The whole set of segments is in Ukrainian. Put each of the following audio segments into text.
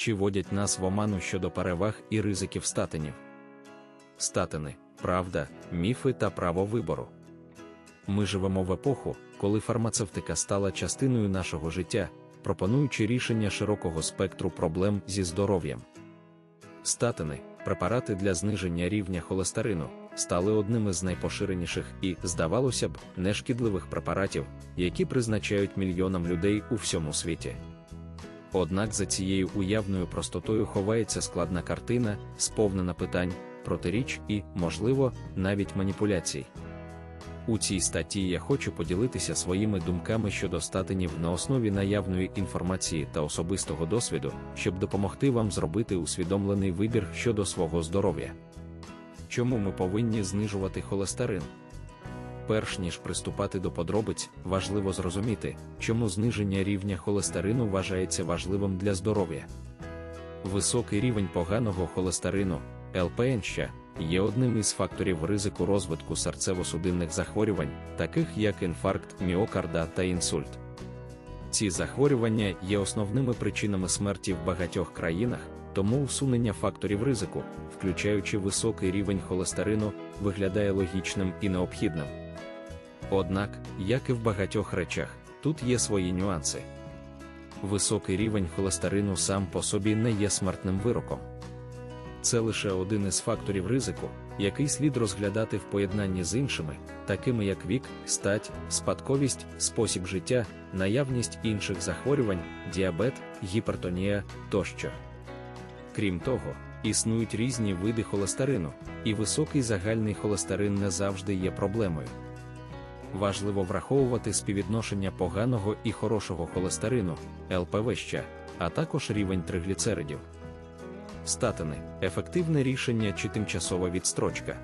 чи водять нас в оману щодо переваг і ризиків статинів. Статини, правда, міфи та право вибору. Ми живемо в епоху, коли фармацевтика стала частиною нашого життя, пропонуючи рішення широкого спектру проблем зі здоров'ям. Статини, препарати для зниження рівня холестерину, стали одним із найпоширеніших і, здавалося б, нешкідливих препаратів, які призначають мільйонам людей у всьому світі. Однак за цією уявною простотою ховається складна картина, сповнена питань, протиріч і, можливо, навіть маніпуляцій. У цій статті я хочу поділитися своїми думками щодо статинів на основі наявної інформації та особистого досвіду, щоб допомогти вам зробити усвідомлений вибір щодо свого здоров'я. Чому ми повинні знижувати холестерин? Перш ніж приступати до подробиць, важливо зрозуміти, чому зниження рівня холестерину вважається важливим для здоров'я. Високий рівень поганого холестерину, ЛПН, є одним із факторів ризику розвитку серцево-судинних захворювань, таких як інфаркт міокарда та інсульт. Ці захворювання є основними причинами смерті в багатьох країнах, тому усунення факторів ризику, включаючи високий рівень холестерину, виглядає логічним і необхідним. Однак, як і в багатьох речах, тут є свої нюанси. Високий рівень холестерину сам по собі не є смертним вироком. Це лише один із факторів ризику, який слід розглядати в поєднанні з іншими, такими як вік, стать, спадковість, спосіб життя, наявність інших захворювань, діабет, гіпертонія тощо. Крім того, існують різні види холестерину, і високий загальний холестерин не завжди є проблемою. Важливо враховувати співвідношення поганого і хорошого холестерину, ЛПВ, а також рівень тригліцеридів. Статини ефективне рішення чи тимчасова відстрочка.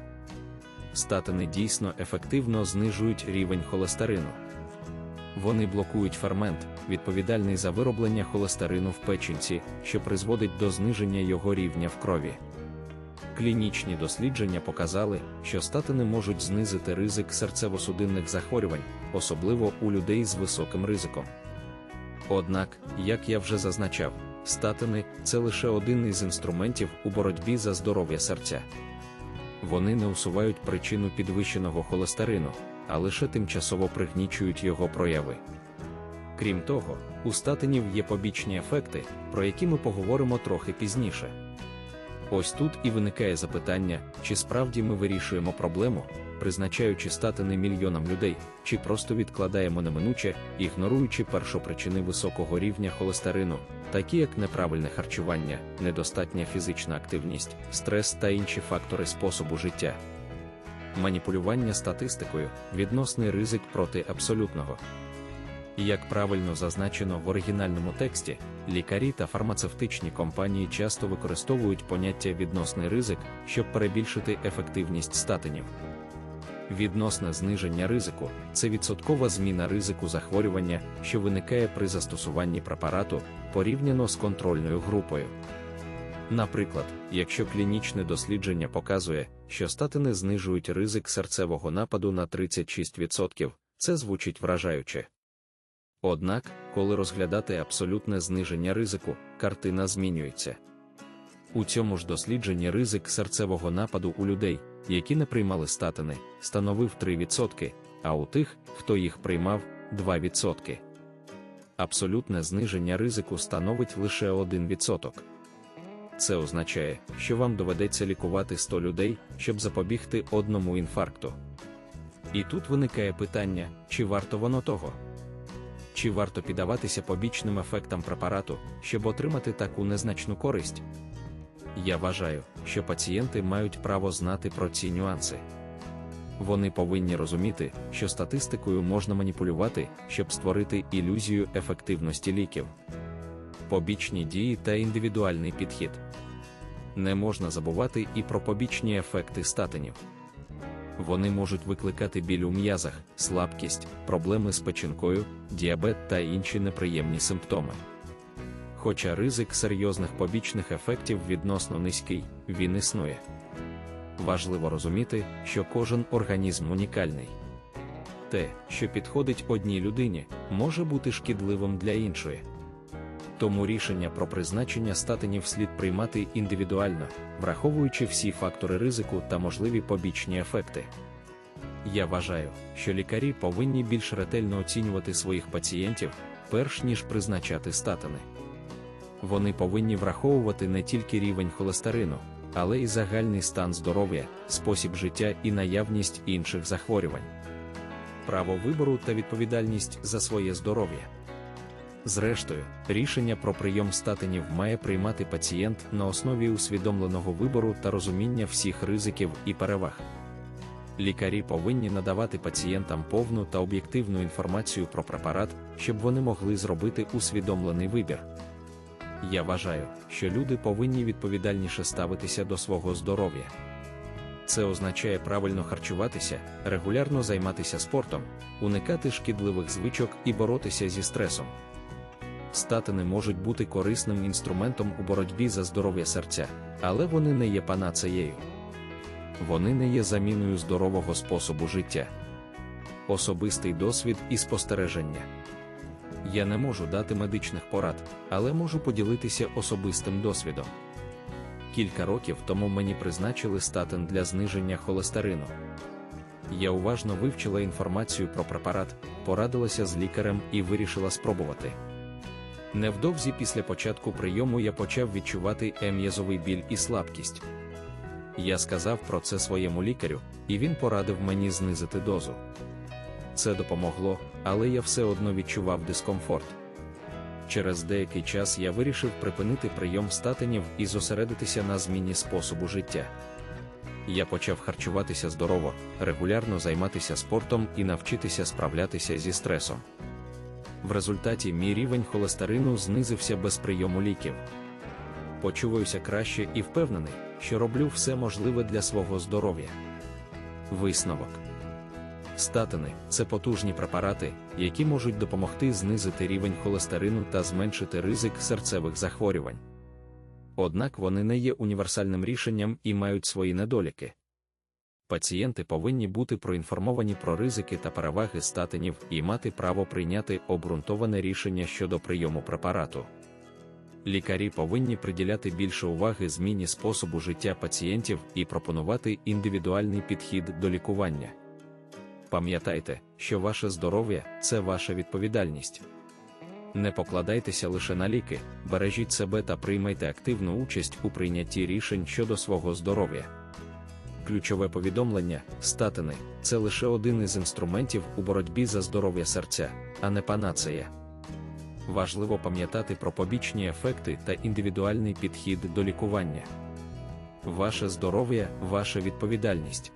Статини дійсно ефективно знижують рівень холестерину. Вони блокують фермент, відповідальний за вироблення холестерину в печінці, що призводить до зниження його рівня в крові. Клінічні дослідження показали, що статини можуть знизити ризик серцево-судинних захворювань, особливо у людей з високим ризиком. Однак, як я вже зазначав, статини це лише один із інструментів у боротьбі за здоров'я серця. Вони не усувають причину підвищеного холестерину, а лише тимчасово пригнічують його прояви. Крім того, у статинів є побічні ефекти, про які ми поговоримо трохи пізніше. Ось тут і виникає запитання, чи справді ми вирішуємо проблему, призначаючи статини мільйонам людей, чи просто відкладаємо неминуче, ігноруючи першопричини високого рівня холестерину, такі як неправильне харчування, недостатня фізична активність, стрес та інші фактори способу життя. Маніпулювання статистикою, відносний ризик проти абсолютного. Як правильно зазначено в оригінальному тексті, лікарі та фармацевтичні компанії часто використовують поняття відносний ризик, щоб перебільшити ефективність статинів. Відносне зниження ризику це відсоткова зміна ризику захворювання, що виникає при застосуванні препарату порівняно з контрольною групою. Наприклад, якщо клінічне дослідження показує, що статини знижують ризик серцевого нападу на 36%, це звучить вражаюче. Однак, коли розглядати абсолютне зниження ризику, картина змінюється. У цьому ж дослідженні ризик серцевого нападу у людей, які не приймали статини, становив 3%, а у тих, хто їх приймав 2%. Абсолютне зниження ризику становить лише 1%. Це означає, що вам доведеться лікувати 100 людей, щоб запобігти одному інфаркту. І тут виникає питання, чи варто воно того? Чи варто піддаватися побічним ефектам препарату, щоб отримати таку незначну користь? Я вважаю, що пацієнти мають право знати про ці нюанси. Вони повинні розуміти, що статистикою можна маніпулювати, щоб створити ілюзію ефективності ліків, побічні дії та індивідуальний підхід. Не можна забувати і про побічні ефекти статинів. Вони можуть викликати біль у м'язах, слабкість, проблеми з печінкою, діабет та інші неприємні симптоми. Хоча ризик серйозних побічних ефектів відносно низький, він існує. Важливо розуміти, що кожен організм унікальний. Те, що підходить одній людині, може бути шкідливим для іншої. Тому рішення про призначення статинів слід приймати індивідуально, враховуючи всі фактори ризику та можливі побічні ефекти. Я вважаю, що лікарі повинні більш ретельно оцінювати своїх пацієнтів, перш ніж призначати статини. Вони повинні враховувати не тільки рівень холестерину, але й загальний стан здоров'я, спосіб життя і наявність інших захворювань, право вибору та відповідальність за своє здоров'я. Зрештою, рішення про прийом статинів має приймати пацієнт на основі усвідомленого вибору та розуміння всіх ризиків і переваг. Лікарі повинні надавати пацієнтам повну та об'єктивну інформацію про препарат, щоб вони могли зробити усвідомлений вибір. Я вважаю, що люди повинні відповідальніше ставитися до свого здоров'я. Це означає правильно харчуватися, регулярно займатися спортом, уникати шкідливих звичок і боротися зі стресом. Статини можуть бути корисним інструментом у боротьбі за здоров'я серця, але вони не є панацеєю. Вони не є заміною здорового способу життя. Особистий досвід і спостереження. Я не можу дати медичних порад, але можу поділитися особистим досвідом. Кілька років тому мені призначили статин для зниження холестерину. Я уважно вивчила інформацію про препарат, порадилася з лікарем і вирішила спробувати. Невдовзі після початку прийому я почав відчувати ем'язовий біль і слабкість. Я сказав про це своєму лікарю, і він порадив мені знизити дозу. Це допомогло, але я все одно відчував дискомфорт. Через деякий час я вирішив припинити прийом статинів і зосередитися на зміні способу життя. Я почав харчуватися здорово, регулярно займатися спортом і навчитися справлятися зі стресом. В результаті мій рівень холестерину знизився без прийому ліків. Почуваюся краще і впевнений, що роблю все можливе для свого здоров'я. Висновок Статини це потужні препарати, які можуть допомогти знизити рівень холестерину та зменшити ризик серцевих захворювань. Однак вони не є універсальним рішенням і мають свої недоліки. Пацієнти повинні бути проінформовані про ризики та переваги статинів і мати право прийняти обґрунтоване рішення щодо прийому препарату. Лікарі повинні приділяти більше уваги зміні способу життя пацієнтів і пропонувати індивідуальний підхід до лікування. Пам'ятайте, що ваше здоров'я це ваша відповідальність. Не покладайтеся лише на ліки, бережіть себе та приймайте активну участь у прийнятті рішень щодо свого здоров'я. Ключове повідомлення статини це лише один із інструментів у боротьбі за здоров'я серця, а не панацея. Важливо пам'ятати про побічні ефекти та індивідуальний підхід до лікування. Ваше здоров'я, ваша відповідальність.